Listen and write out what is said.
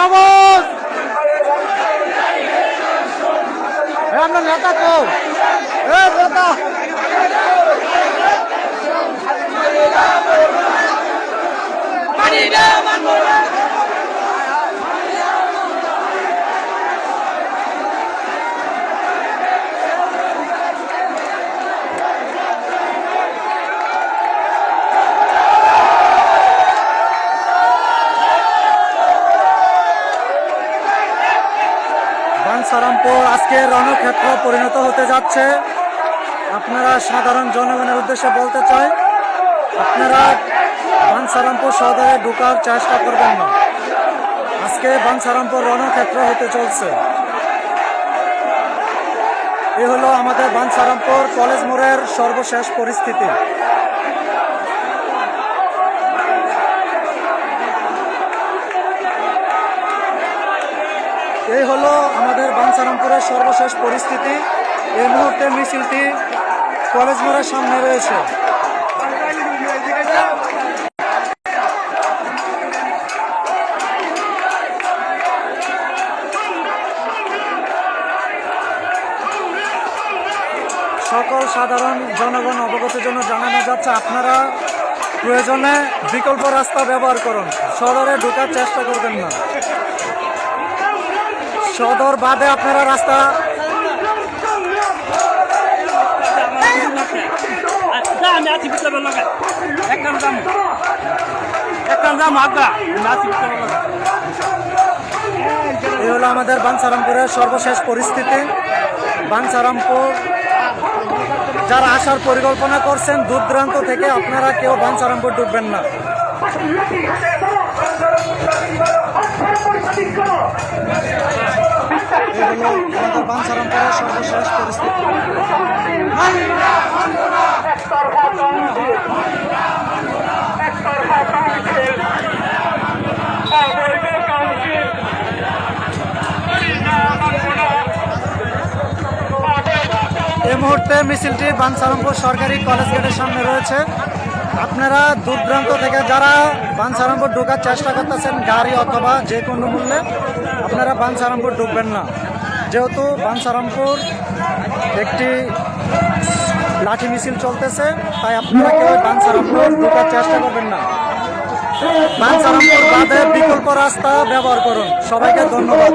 সবুজ আপনার নেতা তো। নেতা। বানসারামপুর আজকে রণক্ষেত্র পরিণত হতে যাচ্ছে। আপনারা সাধারণ জনগণের উদ্দেশ্যে বলতে চাই, আপনারা বানসারামপুর সদরে ঢুকার চেষ্টা করবেন না। আজকে বানসারামপুর রণক্ষেত্র হতে চলছে। এ হলো আমাদের বানসারামপুর কলেজ মোড়ের সর্বশেষ পরিস্থিতি। এই হলো আমাদের বাঞ্ছারামপুরের সর্বশেষ পরিস্থিতি। এই মুহূর্তে মিছিলটি কলেজ মোড়ের সামনে রয়েছে। সকল সাধারণ জনগণ অবগতির জন্য জানানো যাচ্ছে, আপনারা প্রয়োজনে বিকল্প রাস্তা ব্যবহার করুন। সদরে ঢোকার চেষ্টা করবেন না। সদর বাদে আপনারা রাস্তা। আমি এই হলো আমাদের বাঞ্ছারামপুরের সর্বশেষ পরিস্থিতি। বাঞ্ছারামপুর যারা আসার পরিকল্পনা করছেন, দূর দূরান্ত থেকে আপনারা কেউ বাঞ্ছারামপুর ডুববেন না। হলো আমাদের বাঞ্ছারামপুরের সর্বশেষ পরিস্থিতি। এই মুহূর্তে মিছিলটি বানসারামপুর সরকারি কলেজ গেটের সামনে রয়েছে। আপনারা দূর দূরান্ত থেকে যারা বানসারামপুর ঢোকার চেষ্টা করতেছেন, গাড়ি অথবা যে কোনো মূল্যে, আপনারা বানসারামপুর ঢুকবেন না। যেহেতু বানসারামপুর একটি লাঠি মিছিল চলতেছে, তাই আপনারা কেউ বানসারামপুর ঢোকার চেষ্টা করবেন না। বানসারামপুর বাদে বিকল্প রাস্তা ব্যবহার করুন। সবাইকে ধন্যবাদ।